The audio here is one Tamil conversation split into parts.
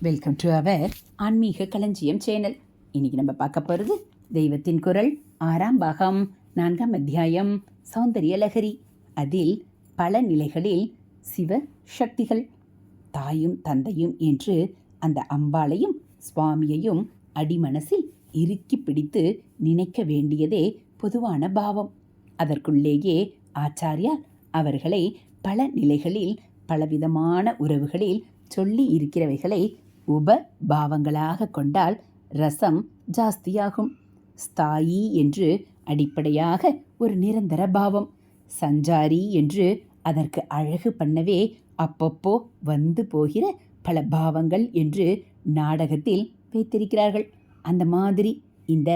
வெல்கம் டு அவர் ஆன்மீக களஞ்சியம் சேனல் இன்னைக்கு நம்ம பார்க்க போகிறது தெய்வத்தின் குரல் ஆறாம் பாகம் நான்காம் அத்தியாயம் சௌந்தரிய லகரி அதில் பல நிலைகளில் சிவ சக்திகள் தாயும் தந்தையும் என்று அந்த அம்பாளையும் சுவாமியையும் அடிமனசில் இறுக்கி பிடித்து நினைக்க வேண்டியதே பொதுவான பாவம். அதற்குள்ளேயே ஆச்சாரியார் அவர்களை பல நிலைகளில் பலவிதமான உறவுகளில் சொல்லி இருக்கிறவைகளை உப பாவங்களாக கொண்டால் ரசம் ஜாஸ்தியாகும். ஸ்தாயி என்று அடிப்படையாக ஒரு நிரந்தர பாவம். சஞ்சாரி என்று அதற்கு அழகு பண்ணவே அப்பப்போ வந்து போகிற பல பாவங்கள் என்று நாடகத்தில் வைத்திருக்கிறார்கள். அந்த மாதிரி இந்த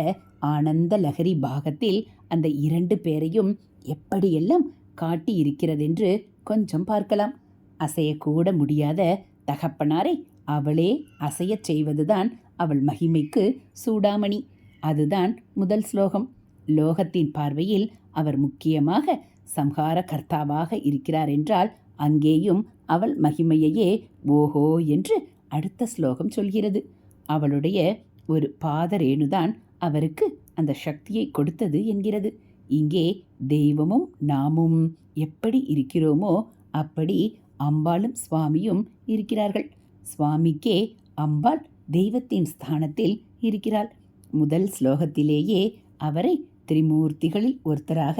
ஆனந்த லகரி பாகத்தில் அந்த இரண்டு பேரையும் எப்படியெல்லாம் காட்டியிருக்கிறதென்று கொஞ்சம் பார்க்கலாம். அசையக்கூட முடியாத தகப்பனாரை அவளே அசையச் செய்வதுதான் அவள் மகிமைக்கு சூடாமணி. அதுதான் முதல் ஸ்லோகம். லோகத்தின் பார்வையில் அவர் முக்கியமாக சம்ஹார கர்த்தாவாக இருக்கிறார் என்றால் அங்கேயும் அவள் மகிமையையே ஓஹோ என்று அடுத்த ஸ்லோகம் சொல்கிறது. அவளுடைய ஒரு பாதரேணுதான் அவருக்கு அந்த சக்தியை கொடுத்தது என்கிறது. இங்கே தெய்வமும் நாமும் எப்படி இருக்கிறோமோ அப்படி அம்பாளும் சுவாமியும் இருக்கிறார்கள். சுவாமிக்கே அம்பாள் தெய்வத்தின் ஸ்தானத்தில் இருக்கிறாள். முதல் ஸ்லோகத்திலேயே அவரை திரிமூர்த்திகளில் ஒருத்தராக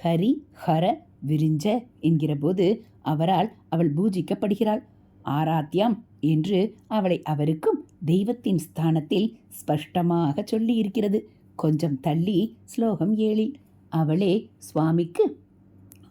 ஹரி ஹர விரிஞ்ச என்கிறபோது அவரால் அவள் பூஜிக்கப்படுகிறாள். ஆராத்யாம் என்று அவளை அவருக்கும் தெய்வத்தின் ஸ்தானத்தில் ஸ்பஷ்டமாக சொல்லி இருக்கிறது கொஞ்சம் தள்ளி ஸ்லோகம் ஏழில் அவளே சுவாமிக்கு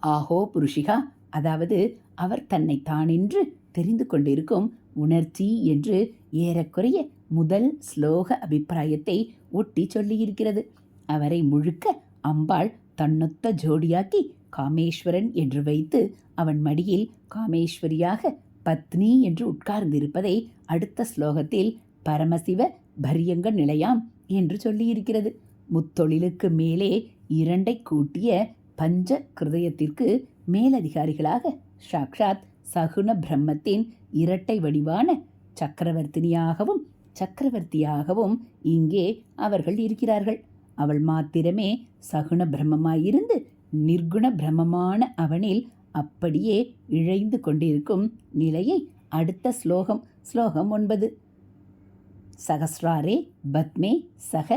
ஆஹோ புருஷிகா அதாவது அவர் தன்னை தானென்று தெரிந்து கொண்டிருக்கும் உணர்ச்சி என்று ஏறக்குறைய முதல் ஸ்லோக அபிப்பிராயத்தை ஒட்டி சொல்லியிருக்கிறது. அவரை முழுக்க அம்பாள் தன்னொத்த ஜோடியாக்கி காமேஸ்வரன் என்று வைத்து அவன் மடியில் காமேஸ்வரியாக பத்னி என்று உட்கார்ந்திருப்பதை அடுத்த ஸ்லோகத்தில் பரமசிவ பரியங்க நிலையாம் என்று சொல்லியிருக்கிறது. முத்தொழிலுக்கு மேலே இரண்டை கூட்டிய பஞ்ச கிருதயத்திற்கு மேலதிகாரிகளாக சாக்ஷாத் சகுன பிரம்மத்தின் இரட்டை வடிவான சக்கரவர்த்தினியாகவும் சக்கரவர்த்தியாகவும் இங்கே அவர்கள் இருக்கிறார்கள். அவள் மாத்திரமே சகுண பிரம்மமாயிருந்து நிர்குண பிரம்மமான அவனில் அப்படியே இழைந்து கொண்டிருக்கும் நிலையை அடுத்த ஸ்லோகம் ஸ்லோகம் ஒன்பது. சகஸ்ராரே பத்மே சக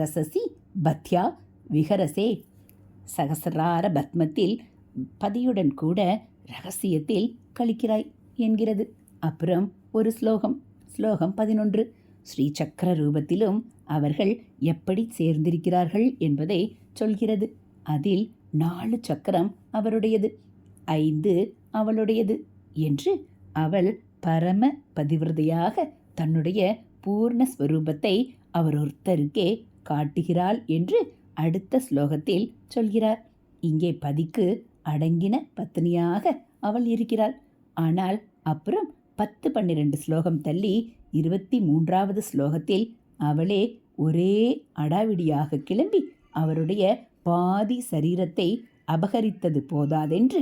ரசசி பத்யா விஹரசே. சகசரார பத்மத்தில் பதியுடன் கூட ரகசியத்தில் கழிக்கிறாய் என்கிறது. அப்புறம் ஒரு ஸ்லோகம் ஸ்லோகம் பதினொன்று. ஸ்ரீ சக்கர ரூபத்திலும் அவர்கள் எப்படி சேர்ந்திருக்கிறார்கள் என்பதை சொல்கிறது. அதில் நாலு சக்கரம் அவருடையது ஐந்து அவளுடையது என்று அவள் பரம பதிவிரதையாக தன்னுடைய பூர்ண ஸ்வரூபத்தை அவர் ஒருத்தருக்கே காட்டுகிறாள் என்று அடுத்த ஸ்லோகத்தில் சொல்கிறார். இங்கே பதிக்கு அடங்கின பத்னியாக அவள் இருக்கிறாள். ஆனால் அப்புறம் பத்து பன்னிரண்டு ஸ்லோகம் தள்ளி இருபத்தி மூன்றாவது ஸ்லோகத்தில் அவளே ஒரே அடாவிடியாக கிளம்பி அவருடைய பாதி சரீரத்தை அபகரித்தது போதாதென்று.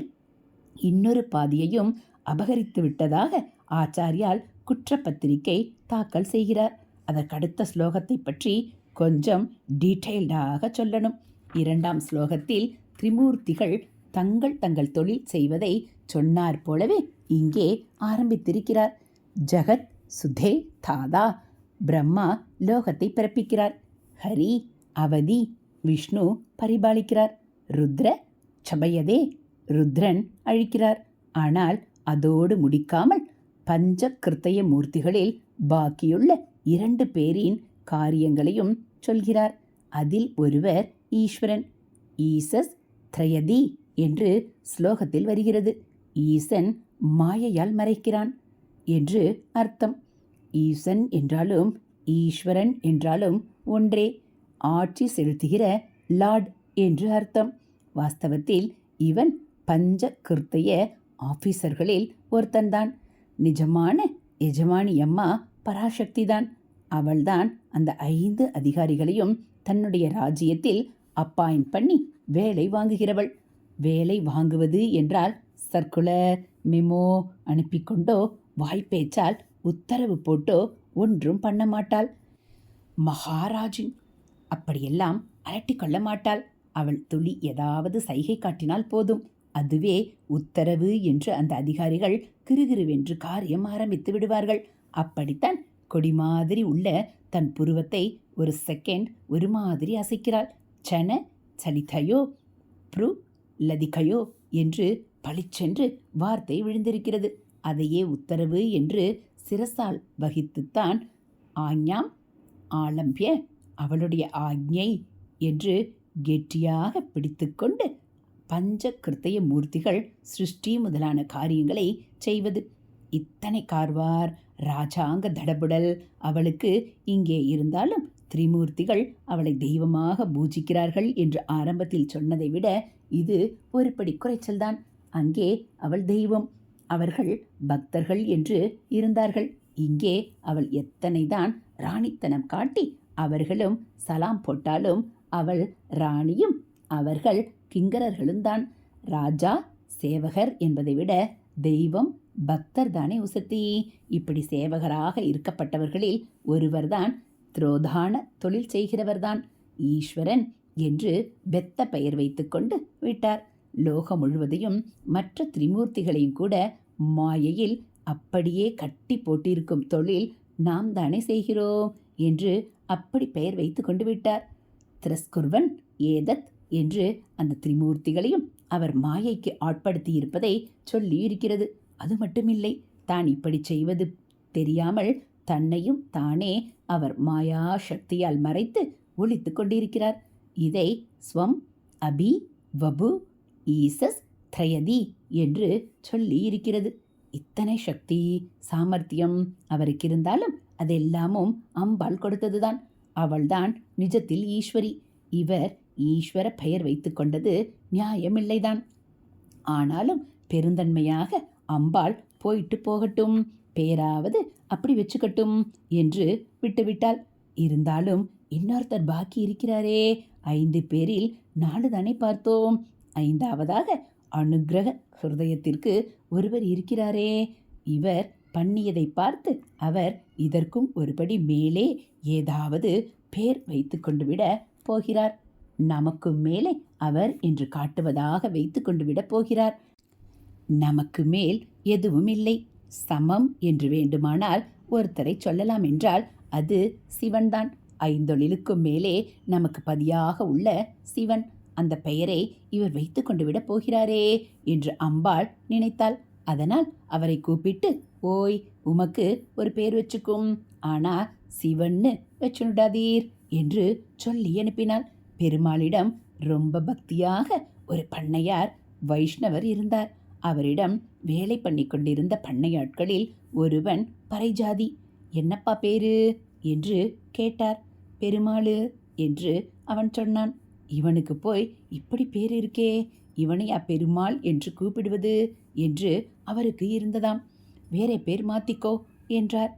இன்னொரு பாதியையும் அபகரித்து விட்டதாக ஆச்சாரியால் குற்றப்பத்திரிகை தாக்கல் செய்கிறார். அதற்கடுத்த ஸ்லோகத்தை பற்றி கொஞ்சம் டீட்டெயில்டாக சொல்லணும். இரண்டாம் ஸ்லோகத்தில் திரிமூர்த்திகள் தங்கள் தங்கள் தொழில் செய்வதை சொன்னார் போலவே இங்கே ஆரம்பித்திருக்கிறார். ஜகத் சுதே தாதா பிரம்மா லோகத்தை பிறப்பிக்கிறார். ஹரி அவதி விஷ்ணு பரிபாலிக்கிறார். ருத்ர சபயதே ருத்ரன் அழிக்கிறார். ஆனால் அதோடு முடிக்காமல் பஞ்ச கிருத்தய மூர்த்திகளில் பாக்கியுள்ள இரண்டு பேரின் காரியங்களையும் சொல்கிறார். அதில் ஒருவர் ஈஸ்வரன். ஈசஸ் த்ரயதி என்று ஸ்லோகத்தில் வருகிறது. ஈசன் மாயையால் மறைக்கிறான் என்று அர்த்தம். ஈசன் என்றாலும் ஈஸ்வரன் என்றாலும் ஒன்றே. ஆட்சி செலுத்துகிற லார்ட் என்று அர்த்தம். வாஸ்தவத்தில் இவன் பஞ்ச கிருத்தைய ஆஃபீஸர்களில் ஒருத்தன்தான். நிஜமான எஜமானி அம்மா பராசக்திதான். அவள்தான் அந்த ஐந்து அதிகாரிகளையும் தன்னுடைய ராஜ்யத்தில் அப்பாயின் பண்ணி வேலை வாங்குகிறவள். வேலை வாங்குவது என்றால் சர்க்குலர் மெமோ அனுப்பிக்கொண்டோ வாய்ப்பேச்சால் உத்தரவு போட்டோ ஒன்றும் பண்ண மாட்டாள். மகாராஜின் அப்படியெல்லாம் அலட்டிக் கொள்ள மாட்டாள். அவள் துளி ஏதாவது சைகை காட்டினால் போதும். அதுவே உத்தரவு என்று அந்த அதிகாரிகள் கிருகிருவென்று காரியம் ஆரம்பித்து விடுவார்கள். அப்படித்தான் கொடி மாதிரி உள்ள தன் புருவத்தை ஒரு செகண்ட் ஒரு மாதிரி அசைக்கிறாள். சன சலிதையோ ப்ரு லதிகையோ என்று பளிச்சென்று வார்த்தை விழுந்திருக்கிறது. அதையே உத்தரவு என்று சிரசால் வகித்துத்தான் ஆஞ்ஞாம் ஆலம்பிய அவளுடைய ஆக்ஞை என்று கெட்டியாக பிடித்துக்கொண்டு பஞ்ச கிருத்தய மூர்த்திகள் சிருஷ்டி முதலான காரியங்களை செய்வது. இத்தனை கார்வார் ராஜாங்க தடபுடல் அவளுக்கு இங்கே இருந்தாலும் திரிமூர்த்திகள் அவளை தெய்வமாக பூஜிக்கிறார்கள் என்று ஆரம்பத்தில் சொன்னதை விட இது ஒருபடி குறைச்சல்தான். அங்கே அவள் தெய்வம். அவர்கள் பக்தர்கள் என்று இருந்தார்கள். இங்கே அவள் எத்தனைதான் ராணித்தனம் காட்டி அவர்களும் சலாம் போட்டாலும் அவள் ராணியும் அவர்கள் கிங்கரர்களும் தான் ராஜா சேவகர் என்பதை விட தெய்வம் பக்தர் தானே உசத்தி. இப்படி சேவகராக இருக்கப்பட்டவர்களில் ஒருவர்தான் துரோதான தொழில் செய்கிறவர்தான். ஈஸ்வரன் என்று பெத்த பெயர் வைத்துக்கொண்டு விட்டார். லோகம் முழுவதையும் மற்ற திரிமூர்த்திகளையும் கூட மாயையில் அப்படியே கட்டி போட்டிருக்கும் தொழில் நாம் தானே செய்கிறோம் என்று அப்படி பெயர் வைத்து கொண்டு விட்டார். திரஸ்குர்வன் ஏதத் என்று அந்த திரிமூர்த்திகளையும் அவர் மாயைக்கு ஆட்படுத்தி இருப்பதை சொல்லி இருக்கிறது அது மட்டுமில்லை தான் இப்படி செய்வது தெரியாமல் தன்னையும் தானே அவர் மாயா சக்தியால் மறைத்து ஒழித்து கொண்டிருக்கிறார். இதை ஸ்வம் அபி வபு ஈசஸ் த்ரயதி என்று சொல்லி இருக்கிறது இத்தனை சக்தி சாமர்த்தியம் அவருக்கு இருந்தாலும் அதெல்லாமும் அம்பாள் கொடுத்ததுதான். அவள்தான் நிஜத்தில் ஈஸ்வரி. இவர் ஈஸ்வர பெயர் வைத்து கொண்டது நியாயமில்லைதான். ஆனாலும் பெருந்தன்மையாக அம்பாள் போயிட்டு போகட்டும் பேராவது அப்படி வச்சுக்கட்டும் என்று விட்டுவிட்டாள். இருந்தாலும் இன்னொருத்தர் பாக்கி இருக்கிறாரே ஐந்து பேரில் நாலு தானே பார்த்தோம். ஐந்தாவதாக அனுக்கிரக ஹிருதயத்திற்கு ஒருவர் இருக்கிறாரே. இவர் பண்ணியதை பார்த்து அவர் இதற்கும் ஒருபடி மேலே ஏதாவது பேர் வைத்து கொண்டு விட போகிறார். நமக்கு மேலே அவர் என்று காட்டுவதாக வைத்து கொண்டு விட போகிறார். நமக்கு மேல் எதுவும் இல்லை. சமம் என்று வேண்டுமானால் ஒருத்தரை சொல்லலாம் என்றால் அது சிவன்தான். ஐந்தொழிலுக்கும் மேலே நமக்கு பதியாக உள்ள சிவன். அந்த பெயரை இவர் வைத்து கொண்டு விட போகிறாரே என்று அம்பாள் நினைத்தாள். அதனால் அவரை கூப்பிட்டு ஓய் உமக்கு ஒரு பேர் வச்சுக்கும். ஆனா சிவன்னு வச்சுடாதீர் என்று சொல்லி அனுப்பினாள். பெருமாளிடம் ரொம்ப பக்தியாக ஒரு பண்ணையார் வைஷ்ணவர் இருந்தார். அவரிடம் வேலை பண்ணி கொண்டிருந்த பண்ணையாட்களில் ஒருவன் பறைஜாதி. என்னப்பா பேரு? என்று கேட்டார். பெருமாளு என்று அவன் சொன்னான். இவனுக்கு போய் இப்படி பேர் இருக்கே இவனையா பெருமாள் என்று கூப்பிடுவது என்று அவருக்கு இருந்ததாம். வேற பேர் மாத்திக்கோ என்றார்.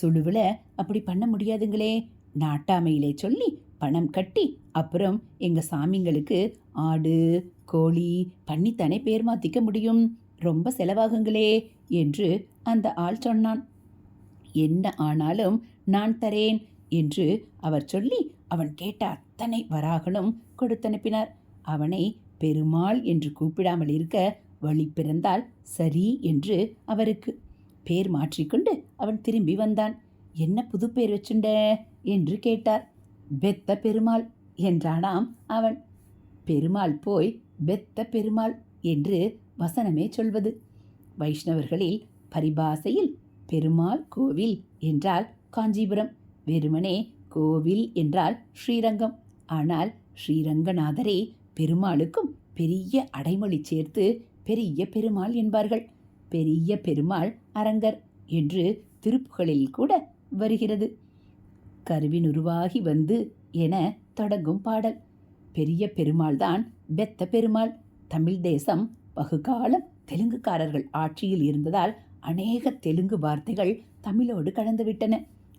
சுழுவில் அப்படி பண்ண முடியாதுங்களே நாட்டாமையிலே சொல்லி பணம் கட்டி அப்புறம் எங்கள் சாமிங்களுக்கு ஆடு கோழி பண்ணித்தானே பேர் மாத்திக்க முடியும்? ரொம்ப செலவாகுங்களே என்று அந்த ஆள் சொன்னான். என்ன ஆனாலும் நான் தரேன் என்று அவர் சொல்லி அவன் கேட்ட அத்தனை வராகனும் கொடுத்தனுப்பினார் அவனை பெருமாள் என்று கூப்பிடாமல் இருக்க வழி பிறந்தால் சரி என்று அவருக்கு பேர் மாற்றிக்கொண்டு அவன் திரும்பி வந்தான். என்ன புது பேர் வச்சுண்ட? என்று கேட்டார். பெத்த பெருமாள் என்றானாம் அவன். பெருமாள் போய் பெத்த பெருமாள் என்று வசனமே சொல்வது. வைஷ்ணவர்களில் பரிபாசையில் பெருமாள் கோவில் என்றால் காஞ்சிபுரம். வெறுமனே கோவில் என்றால் ஸ்ரீரங்கம். ஆனால் ஸ்ரீரங்கநாதரே பெருமாளுக்கும் பெரிய அடைமொழி சேர்த்து பெரிய பெருமாள் என்பார்கள். பெரிய பெருமாள் அரங்கர் என்று திருப்புகளில் கூட வருகிறது. கருவின் உருவாகி வந்து என தொடங்கும் பாடல். பெரிய பெருமாள் தான் பெத்த பெருமாள். தமிழ் தேசம் பகுகாலம் தெலுங்குக்காரர்கள் ஆட்சியில் இருந்ததால் அநேக தெலுங்கு வார்த்தைகள் தமிழோடு கலந்துவிட்டன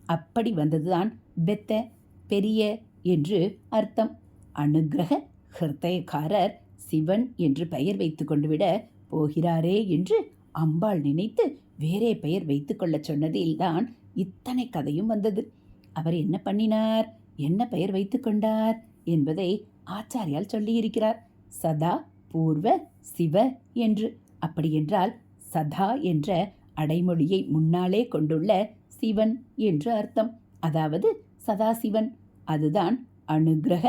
அப்படி வந்ததுதான் பெத்த பெரிய என்று அர்த்தம். அனுகிரக ஹிருதயக்காரர் சிவன் என்று பெயர் வைத்து கொண்டு விட போகிறாரே என்று அம்பாள் நினைத்து வேறே பெயர் வைத்துக்கொள்ளச் சொன்னதில்தான் இத்தனை கதையும் வந்தது. அவர் என்ன பண்ணினார்? என்ன பெயர் வைத்துக்கொண்டார் என்பதை ஆச்சாரியால் சொல்லியிருக்கிறார். சதா பூர்வ சிவ என்று. அப்படியென்றால் சதா என்ற அடைமொழியை முன்னாலே கொண்டுள்ள சிவன் என்று அர்த்தம். அதாவது சதாசிவன். அதுதான் அனுக்கிரக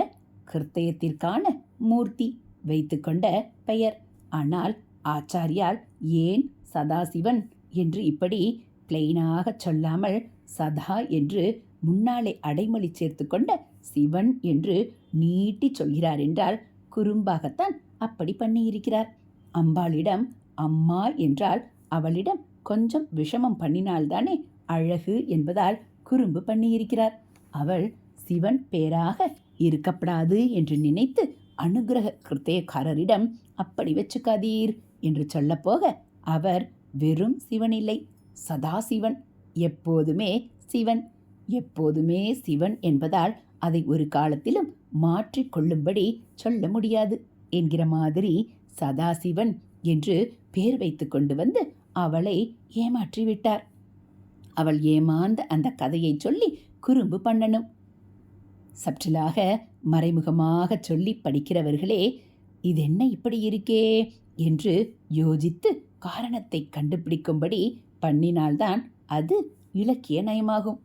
கிருத்தயத்திற்கான மூர்த்தி வைத்துக்கொண்ட பெயர். ஆனால் ஆச்சாரியால் ஏன் சதாசிவன் என்று இப்படி பிளெயினாக சொல்லாமல் சதா என்று முன்னாலே அடைமொழி சேர்த்து கொண்ட சிவன் என்று நீட்டி சொல்கிறார் என்றால் குறும்பாகத்தான் அப்படி பண்ணியிருக்கிறார். அம்பாளிடம் அம்மா என்றால் அவளிடம் கொஞ்சம் விஷமம் பண்ணினால்தானே அழகு என்பதால் குறும்பு பண்ணியிருக்கிறார். அவள் சிவன் பேராக இருக்கப்படாது என்று நினைத்து அனுகிரக கிருத்தயக்காரரிடம் அப்படி வச்சுக்காதீர் என்று சொல்லப்போக அவர் வெறும் சிவனில்லை சதாசிவன் எப்போதுமே சிவன். எப்போதுமே சிவன் என்பதால் அதை ஒரு காலத்திலும் மாற்றிக் கொள்ளும்படி சொல்ல முடியாது என்கிற மாதிரி சதாசிவன் என்று பேர் வைத்து கொண்டு வந்து அவளை ஏமாற்றி விட்டார் அவள் ஏமாந்த அந்த கதையை சொல்லி குறும்பு பண்ணணும். சற்றலாக மறைமுகமாக சொல்லி படிக்கிறவர்களே இதென்ன இப்படி இருக்கே? என்று யோசித்து காரணத்தை கண்டுபிடிக்கும்படி பண்ணினால்தான் அது இலக்கிய நயமாகும்.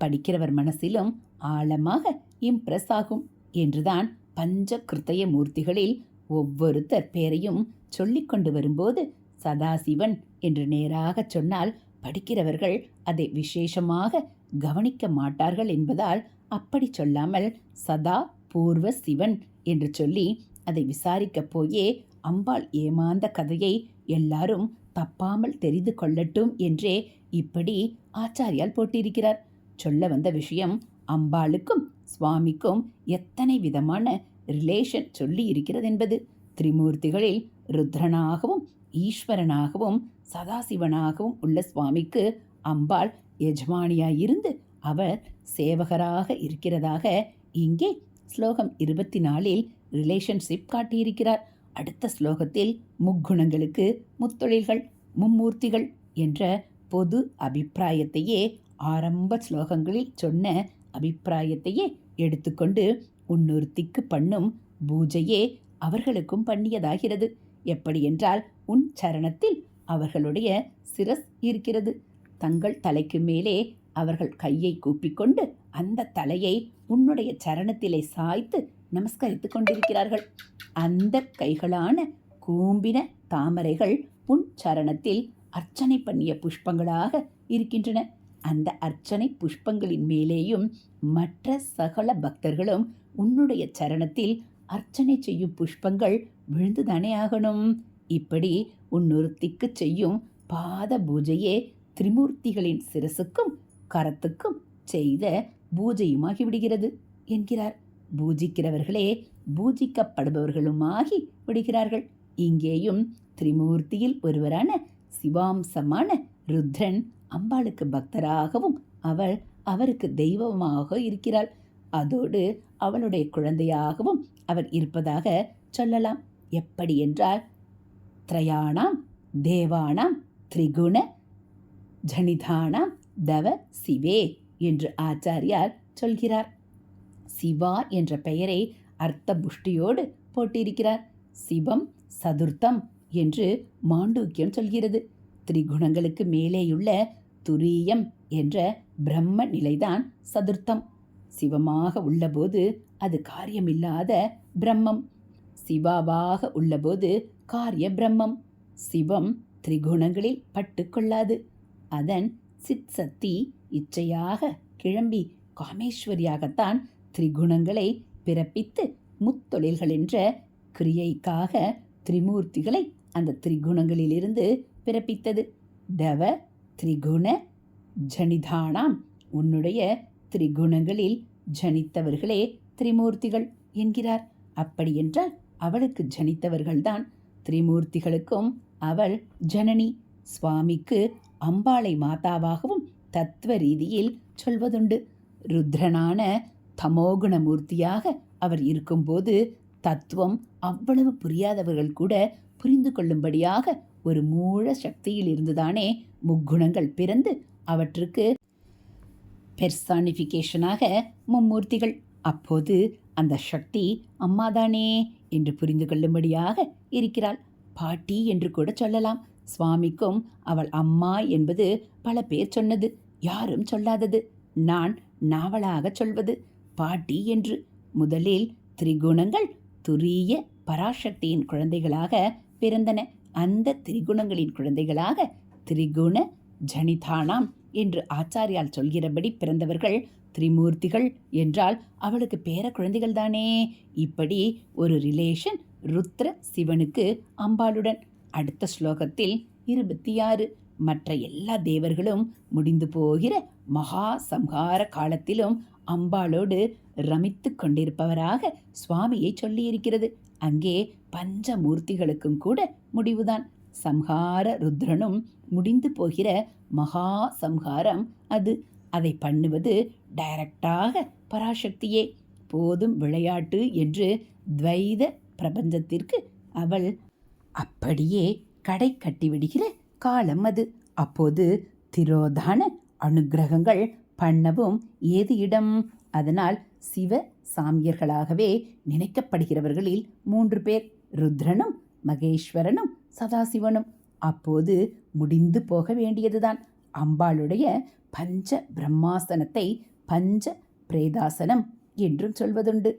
படிக்கிறவர் மனசிலும் ஆழமாக இம்ப்ரெஸ் ஆகும் என்றுதான் பஞ்ச கிருத்தய மூர்த்திகளில் ஒவ்வொருத்தர் பேரையும் சொல்லிக்கொண்டு வரும்போது சதாசிவன் என்று நேராக சொன்னால் படிக்கிறவர்கள் அதை விசேஷமாக கவனிக்க மாட்டார்கள் என்பதால் அப்படி சொல்லாமல் சதா பூர்வ சிவன் என்று சொல்லி அதை விசாரிக்கப் போயே அம்பாள் ஏமாந்த கதையை எல்லாரும் தப்பாமல் தெரிந்து கொள்ளட்டும் என்றே இப்படி ஆச்சாரியால் போட்டிருக்கிறார். சொல்ல வந்த விஷயம் அம்பாளுக்கும் சுவாமிக்கும் எத்தனை விதமான ரிலேஷன் சொல்லி இருக்கிறது என்பது. திரிமூர்த்திகளில் ருத்ரனாகவும் ஈஸ்வரனாகவும் சதாசிவனாகவும் உள்ள சுவாமிக்கு அம்பாள் எஜமானியாயிருந்து அவர் சேவகராக இருக்கிறதாக இங்கே ஸ்லோகம் இருபத்தி நாலில் ரிலேஷன்ஷிப் காட்டியிருக்கிறார். அடுத்த ஸ்லோகத்தில் முக்குணங்களுக்கு முத்தொழில்கள் மும்மூர்த்திகள் என்ற பொது அபிப்பிராயத்தையே ஆரம்ப ஸ்லோகங்களில் சொன்ன அபிப்பிராயத்தையே எடுத்துக்கொண்டு உன்னொருத்திக்கு பண்ணும் பூஜையே அவர்களுக்கும் பண்ணியதாகிறது. எப்படியென்றால் உன் சரணத்தில் அவர்களுடைய சிரஸ் இருக்கிறது தங்கள் தலைக்கு மேலே அவர்கள் கையை கூப்பிக்கொண்டு அந்த தலையை உன்னுடைய சரணத்திலே சாய்த்து நமஸ்கரித்துக் கொண்டிருக்கிறார்கள். அந்த கைகளான கூம்பின தாமரைகள் உன் சரணத்தில் அர்ச்சனை பண்ணிய புஷ்பங்களாக இருக்கின்றன. அந்த அர்ச்சனை புஷ்பங்களின் மேலேயும் மற்ற சகல பக்தர்களும் உன்னுடைய சரணத்தில் அர்ச்சனை செய்யும் புஷ்பங்கள் விழுந்துதானே ஆகணும்? இப்படி உன்னொருத்திக்கு செய்யும் பாத பூஜையே திரிமூர்த்திகளின் சிரசுக்கும் கரத்துக்கும் செய்த பூஜையுமாகி விடுகிறது என்கிறார். பூஜிக்கிறவர்களே பூஜிக்கப்படுபவர்களுமாகி விடுகிறார்கள். இங்கேயும் திரிமூர்த்தியில் ஒருவரான சிவாம்சமான ருத்ரன் அம்பாளுக்கு பக்தராகவும் அவள் அவருக்கு தெய்வமாக இருக்கிறாள். அதோடு அவளுடைய குழந்தையாகவும் அவர் இருப்பதாக சொல்லலாம். எப்படி என்றால் त्रयाणां தேவானாம் திரிகுண ஜனிதானாம் தவ சிவே என்று ஆச்சாரியார் சொல்கிறார். சிவா என்ற பெயரை அர்த்த புஷ்டியோடு போட்டிருக்கிறார். சிவம் சதுர்த்தம் என்று மாண்டூக்கியம் சொல்கிறது. திரிகுணங்களுக்கு மேலேயுள்ள துரியம் என்ற பிரம்ம நிலைதான் சதுர்த்தம். சிவமாக உள்ளபோது அது காரியமில்லாத பிரம்மம். சிவாவாக உள்ளபோது காரிய பிரம்மம் சிவம் திரிகுணங்களில் பட்டுக்கொள்ளாது அதன் சித் சக்தி இச்சையாக கிளம்பி காமேஸ்வரியாகத்தான் திரிகுணங்களை பிறப்பித்து முத்தொழில்கள் என்ற கிரியைக்காக திரிமூர்த்திகளை அந்த திரிகுணங்களிலிருந்து பிறப்பித்தது. தவ திரிகுண ஜனிதானாம் உன்னுடைய திரிகுணங்களில் ஜனித்தவர்களே திரிமூர்த்திகள் என்கிறார். அப்படியென்றால் அவளுக்கு ஜனித்தவர்கள்தான் திரிமூர்த்திகளுக்கும் அவள் ஜனனி சுவாமிக்கு அம்பாளை மாதாவாகவும் தத்துவ ரீதியில் சொல்வதுண்டு. ருத்ரனான தமோகுண மூர்த்தியாக அவர் இருக்கும்போது தத்துவம் அவ்வளவு புரியாதவர்கள் கூட புரிந்து கொள்ளும்படியாக ஒரு மூல சக்தியில் இருந்துதானே முக்குணங்கள் பிறந்து அவற்றுக்கு பெர்சானிஃபிகேஷனாக மும்மூர்த்திகள் அப்போது அந்த சக்தி அம்மாதானே என்று புரிந்து கொள்ளும்படியாக இருக்கிறாள். பாட்டி என்று கூட சொல்லலாம். சுவாமிக்கும் அவள் அம்மா என்பது பல பேர் சொன்னது. யாரும் சொல்லாதது. நான் நாவலாக சொல்வது. பாட்டி என்று முதலில் திரிகுணங்கள் துரிய பராசக்தியின் குழந்தைகளாக பிறந்தன. அந்த திரிகுணங்களின் குழந்தைகளாக திரிகுண ஜனிதானாம் என்று ஆச்சாரியால் சொல்கிறபடி பிறந்தவர்கள் திரிமூர்த்திகள் என்றால் அவளுக்கு பேர குழந்தைகள் தானே. இப்படி ஒரு ரிலேஷன் ருத்ர சிவனுக்கு அம்பாளுடன். அடுத்த ஸ்லோகத்தில் இருபத்தி ஆறு மற்ற எல்லா தேவர்களும் முடிந்து போகிற மகா சம்ஹார காலத்திலும் அம்பாளோடு ரமித்து கொண்டிருப்பவராக சுவாமியை சொல்லியிருக்கிறது. அங்கே பஞ்சமூர்த்திகளுக்கும் கூட முடிவுதான். சம்ஹார ருத்ரனும் முடிந்து போகிற மகா சம்ஹாரம் அது. அதை பண்ணுவது டைரக்டாக பராசக்தியே. போதும் விளையாட்டு என்று துவைத பிரபஞ்சத்திற்கு அவள் அப்படியே கடை கட்டிவிடுகிற காலம் அது. அப்போது திரோதான அனுக்கிரகங்கள் பண்ணவும் ஏது இடம்? அதனால் சிவ சாமியர்களாகவே நினைக்கப்படுகிறவர்களில் மூன்று பேர். ருத்ரனும் மகேஸ்வரனும் சதாசிவனும். அப்போது முடிந்து போக வேண்டியதுதான். அம்பாளுடைய பஞ்ச பிரம்மாசனத்தை பஞ்ச பிரேதாசனம் என்றும் சொல்வதுண்டு.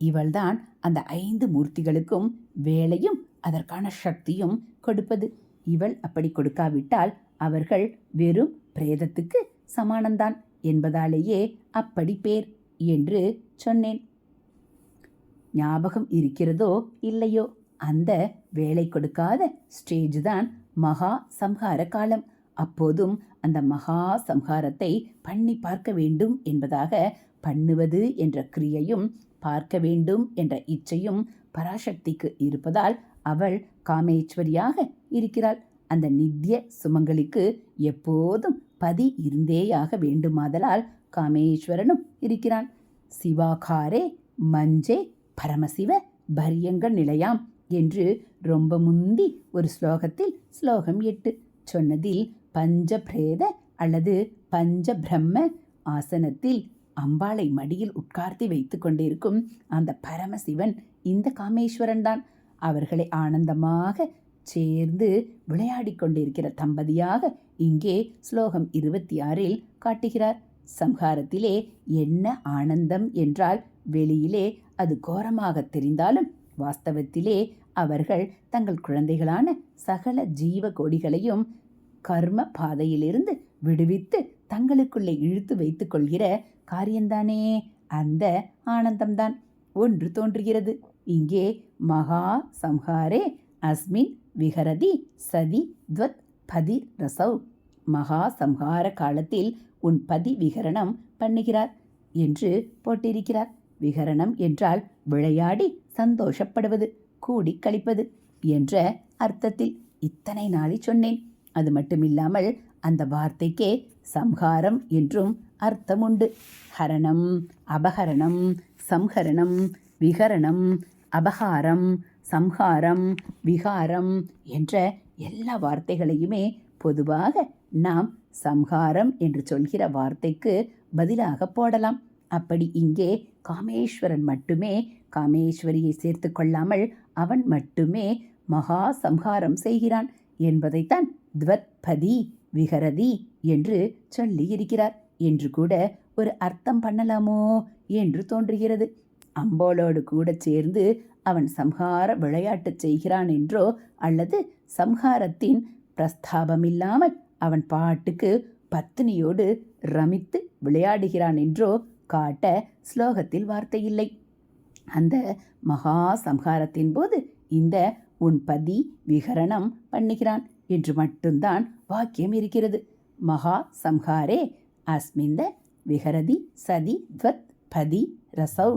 இவள்தான் அந்த ஐந்து மூர்த்திகளுக்கும் வேலையும் அதற்கான சக்தியும் கொடுப்பது. இவள் அப்படி கொடுக்காவிட்டால் அவர்கள் வெறும் பிரேதத்துக்கு சமானம்தான் என்பதாலேயே அப்படி பேர் என்று சொன்னேன். ஞாபகம் இருக்கிறதோ இல்லையோ? அந்த வேலை கொடுக்காத ஸ்டேஜ் தான் மகா சம்ஹார காலம். அப்போதும் அந்த மகா சம்ஹாரத்தை பண்ணி பார்க்க வேண்டும் என்பதாக பண்ணுவது என்ற கிரியையும் பார்க்க வேண்டும் என்ற இச்சையும் பராசக்திக்கு இருப்பதால் அவள் காமேஸ்வரியாக இருக்கிறாள். அந்த நித்திய சுமங்கலிக்கு எப்போதும் பதி இருந்தேயாக வேண்டுமாதலால் காமேஸ்வரனும் இருக்கிறான். சிவாகாரே மஞ்சே பரமசிவ பரியங்க நிலையாம். என்று ரொம்ப முந்தி ஒரு ஸ்லோகத்தில் ஸ்லோகம் எட்டு சொன்னதில் பஞ்ச பிரேத அல்லது பஞ்ச பிரம்ம ஆசனத்தில் அம்பாளை மடியில் உட்கார்த்தி வைத்து கொண்டிருக்கும் அந்த பரமசிவன் இந்த காமேஸ்வரன் தான். அவர்களை ஆனந்தமாக சேர்ந்து விளையாடி கொண்டிருக்கிற தம்பதியாக இங்கே ஸ்லோகம் இருபத்தி ஆறில் காட்டுகிறார். சம்ஹாரத்திலே என்ன ஆனந்தம் என்றால் வெளியிலே அது கோரமாக தெரிந்தாலும் வாஸ்தவத்திலே அவர்கள் தங்கள் குழந்தைகளான சகல ஜீவ கோடிகளையும் கர்ம பாதையிலிருந்து விடுவித்து தங்களுக்குள்ளே இழுத்து வைத்துக் கொள்கிற காரியந்தானே அந்த ஆனந்தம்தான். ஒன்று தோன்றுகிறது. இங்கே மகா சம்ஹாரே அஸ்மின் விஹரதி சதி துவத் பதி ரசௌ. மகா சம்ஹார காலத்தில் உன் பதி விகரணம் பண்ணுகிறார் என்று போட்டிருக்கிறார். விகரணம் என்றால் விளையாடி சந்தோஷப்படுவது கூடி கழிப்பது என்ற அர்த்தத்தில் இத்தனை நாளை சொன்னேன். அது மட்டுமில்லாமல் அந்த வார்த்தைக்கே சம்ஹாரம் என்றும் அர்த்தம் உண்டு ஹரணம் அபகரணம் சம்ஹரணம் விகரணம் அபகாரம் சம்ஹாரம் விகாரம் என்ற எல்லா வார்த்தைகளையுமே பொதுவாக நாம் சம்ஹாரம் என்று சொல்கிற வார்த்தைக்கு பதிலாக போடலாம். அப்படி இங்கே காமேஸ்வரன் மட்டுமே காமேஸ்வரியை சேர்த்து கொள்ளாமல் அவன் மட்டுமே மகா சம்ஹாரம் செய்கிறான் என்பதைத்தான் துவத்பதி விகரதி என்று சொல்லி இருக்கிறார் என்று கூட ஒரு அர்த்தம் பண்ணலாமோ என்று தோன்றுகிறது. அம்போலோடு கூட சேர்ந்து அவன் சம்ஹார விளையாட்டு செய்கிறான் என்றோ அல்லது சம்ஹாரத்தின் பிரஸ்தாபமில்லாமல் அவன் பாட்டுக்கு பத்தினியோடு ரமித்து விளையாடுகிறான் என்றோ காட்ட ஸ்லோகத்தில் வார்த்தை இல்லை அந்த மகா சம்ஹாரத்தின் போது இந்த உன் பதி விகரணம் பண்ணுகிறான் என்று மட்டும்தான் வாக்கியம் இருக்கிறது. மகா சம்ஹாரே அஸ்மிந்த விகரதி சதி துவத் பதி ரசௌ.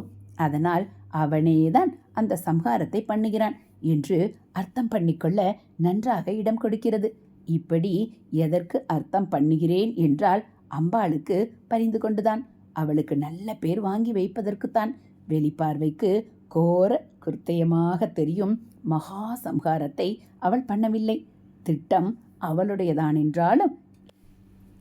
அதனால் அவனேதான் அந்த சம்ஹாரத்தை பண்ணுகிறான் என்று அர்த்தம் பண்ணிக்கொள்ள நன்றாக இடம் கொடுக்கிறது. இப்படி எதற்கு அர்த்தம் பண்ணுகிறேன் என்றால் அம்பாளுக்கு பரிந்து கொண்டுதான். அவளுக்கு நல்ல பேர் வாங்கி வைப்பதற்குத்தான் வெளிப்பார்வைக்கு கோர கிருத்தயமாக தெரியும் மகா சம்ஹாரத்தை அவள் பண்ணவில்லை. திட்டம் அவளுடையதான் என்றாலும்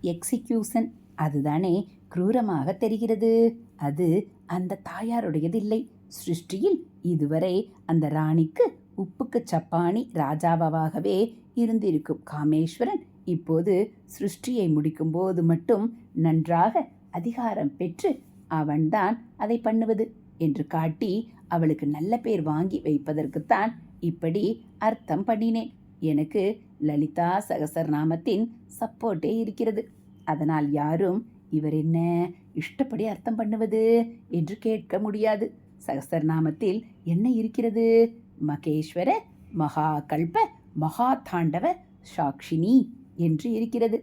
எக்ஸிக்யூஷன் அதுதானே குரூரமாக தெரிகிறது. அது அந்த தாயாருடையதில்லை. சிருஷ்டியில் இதுவரை அந்த ராணிக்கு உப்புக்கு சப்பானி ராஜாவாகவே இருந்திருக்கும். காமேஸ்வரன் இப்போது சிருஷ்டியை முடிக்கும்போது மட்டும் நன்றாக அதிகாரம் பெற்று அவன்தான் அதை பண்ணுவது என்று காட்டி அவளுக்கு நல்ல பேர் வாங்கி வைப்பதற்குத்தான் இப்படி அர்த்தம் பண்ணினேன். எனக்கு லலிதா சகசரநாமத்தின் சப்போர்ட்டே இருக்கிறது. அதனால் யாரும் இவர் என்ன இஷ்டப்படி அர்த்தம் பண்ணுவது என்று கேட்க முடியாது. சகசரநாமத்தில் என்ன இருக்கிறது? மகேஸ்வர மகா கல்ப மகா தாண்டவ சாக்ஷினி என்று இருக்கிறது.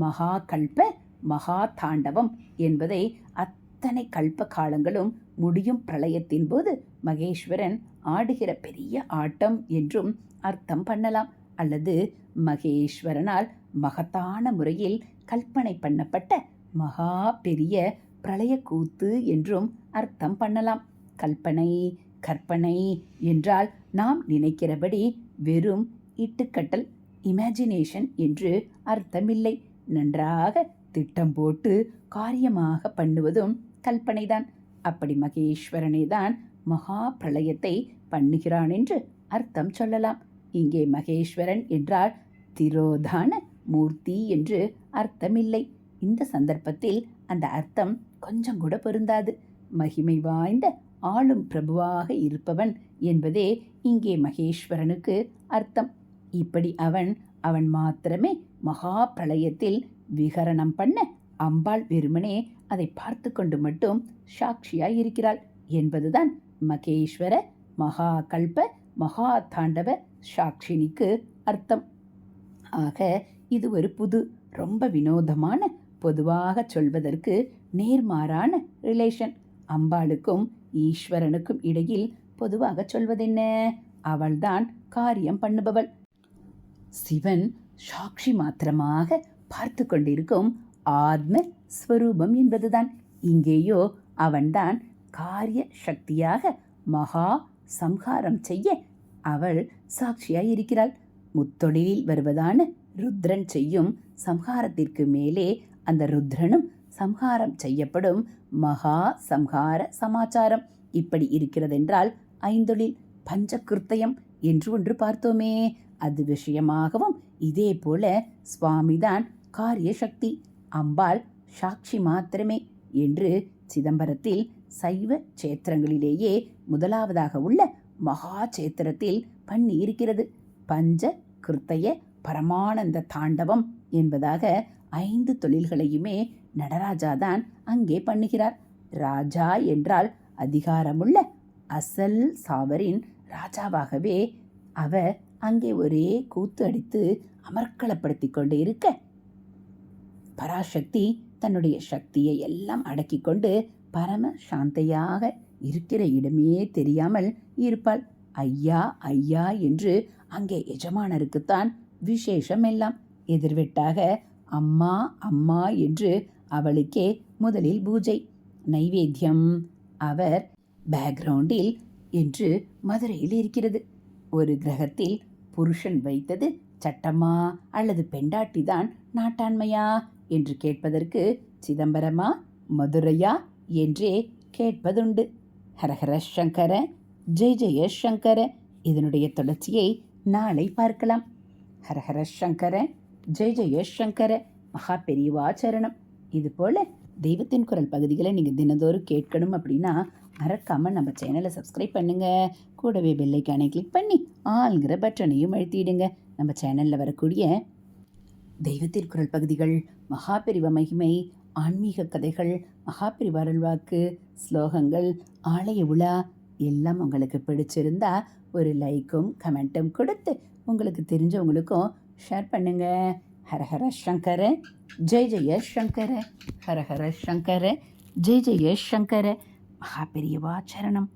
மகாகல்ப மகா தாண்டவம் என்பதை அத்தனை கல்ப காலங்களும் முடியும் பிரளயத்தின் போது மகேஸ்வரன் ஆடுகிற பெரிய ஆட்டம் என்றும் அர்த்தம் பண்ணலாம். அல்லது மகேஸ்வரனால் மகத்தான முறையில் கல்பனை பண்ணப்பட்ட மகா பெரிய பிரளய கூத்து என்றும் அர்த்தம் பண்ணலாம். கல்பனை கற்பனை என்றால் நாம் நினைக்கிறபடி வெறும் இட்டுக்கட்டல் இமேஜினேஷன் என்று அர்த்தமில்லை. நன்றாக திட்டம் போட்டு காரியமாக பண்ணுவதும் கல்பனைதான். அப்படி மகேஸ்வரனே தான் மகா பிரளயத்தை பண்ணுகிறான் என்று அர்த்தம் சொல்லலாம். இங்கே மகேஸ்வரன் என்றால் திரோதான மூர்த்தி என்று அர்த்தமில்லை. இந்த சந்தர்ப்பத்தில் அந்த அர்த்தம் கொஞ்சம் கூட பொருந்தாது. மகிமை வாய்ந்த ஆளும் பிரபுவாக இருப்பவன் என்பதே இங்கே மகேஸ்வரனுக்கு அர்த்தம். இப்படி அவன் அவன் மாத்திரமே மகா பிரளயத்தில் விகரணம் பண்ண அம்பாள் வெறுமனே அதை பார்த்து கொண்டு மட்டும் சாட்சியாய் இருக்கிறாள் என்பதுதான் மகேஸ்வர மகா கல்ப மகா தாண்டவ சாட்சினிக்கு அர்த்தம். ஆக இது ஒரு புது ரொம்ப வினோதமான பொதுவாக சொல்வதற்கு நேர்மாறான ரிலேஷன் அம்பாளுக்கும் ஈஸ்வரனுக்கும் இடையில் பொதுவாக சொல்வதென்ன? அவள்தான் காரியம் பண்ணுபவள். சிவன் சாட்சி மாத்திரமாக பார்த்து கொண்டிருக்கும் ஆத்ம ஸ்வரூபம் என்பதுதான். இங்கேயோ அவன்தான் காரிய சக்தியாக மகா சம்ஹாரம் செய்ய அவள் சாட்சியாய் இருக்கிறாள். முத்தொழிலில் வருவதான ருத்ரன் செய்யும் சம்ஹாரத்திற்கு மேலே அந்த ருத்ரனும் சம்ஹாரம் செய்யப்படும் மகா சம்ஹார சமாச்சாரம். இப்படி இருக்கிறதென்றால் ஐந்தொழில் பஞ்சகிருத்தயம் என்று ஒன்று பார்த்தோமே. அது விஷயமாகவும் இதே போல சுவாமிதான் காரிய சக்தி அம்பாள் சாட்சி மாத்திரமே என்று சிதம்பரத்தில் சைவ சேத்திரங்களிலேயே முதலாவதாக உள்ள மகா சேத்திரத்தில் பண்ணி இருக்கிறது. பஞ்ச கிருத்தய பரமானந்த தாண்டவம் என்பதாக ஐந்து தொழில்களையுமே நடராஜாதான் அங்கே பண்ணுகிறார். ராஜா என்றால் அதிகாரமுள்ள அசல் சாவரின் ராஜாவாகவே அவர் அங்கே ஒரே கூத்து அடித்து அமர்க்களப்படுத்தி கொண்டு இருக்க பராசக்தி தன்னுடைய சக்தியை எல்லாம் அடக்கி கொண்டு பரம சாந்தையாக இருக்கிற இடமே தெரியாமல் இருப்பாள். ஐயா ஐயா என்று அங்கே எஜமானருக்குத்தான் விசேஷம் எல்லாம் எதிர்வெட்டாக அம்மா அம்மா என்று அவளுக்கே முதலில் பூஜை. நைவேத்தியம் அவர் பேக்ரவுண்டில் என்று மதுரையில் இருக்கிறது. ஒரு கிரகத்தில் புருஷன் வைத்தது சட்டமா அல்லது பெண்டாட்டிதான் நாட்டாண்மையா? என்று கேட்பதற்கு சிதம்பரமா மதுரையா? என்றே கேட்பதுண்டு. ஹரஹர சங்கர ஜெய் ஜெய சங்கர இதனுடைய தொடர்ச்சியை நாளை பார்க்கலாம். ஹரஹர சங்கர ஜெய் ஜெய சங்கர மகா பெரியவாச்சரணம் இது போல் தெய்வத்தின் குரல் பகுதிகளை நீங்கள் தினந்தோறும் கேட்கணும் அப்படின்னா மறக்காமல் நம்ம சேனலை சப்ஸ்கிரைப் பண்ணுங்கள் கூடவே பெல்லைக்கானை கிளிக் பண்ணி ஆளுங்கிற பட்டனையும் அழுத்திடுங்க. நம்ம சேனலில் வரக்கூடிய தெய்வத்தின் குரல் பகுதிகள் மகாபிரிவ மகிமை ஆன்மீக கதைகள் மகாபிரிவ அருள்வாக்கு ஸ்லோகங்கள் ஆலய உலா எல்லாம் உங்களுக்கு பிடிச்சிருந்தா ஒரு லைக்கும் கமெண்ட்டும் கொடுத்து உங்களுக்கு தெரிஞ்சவங்களுக்கும் ஷேர் பண்ணுங்க. ஹரஹர சங்கர ஜெய் ஜெய சங்கர ஹரஹர சங்கர ஜெய் ஜெய சங்கர மகாபெரியவா சரணம்.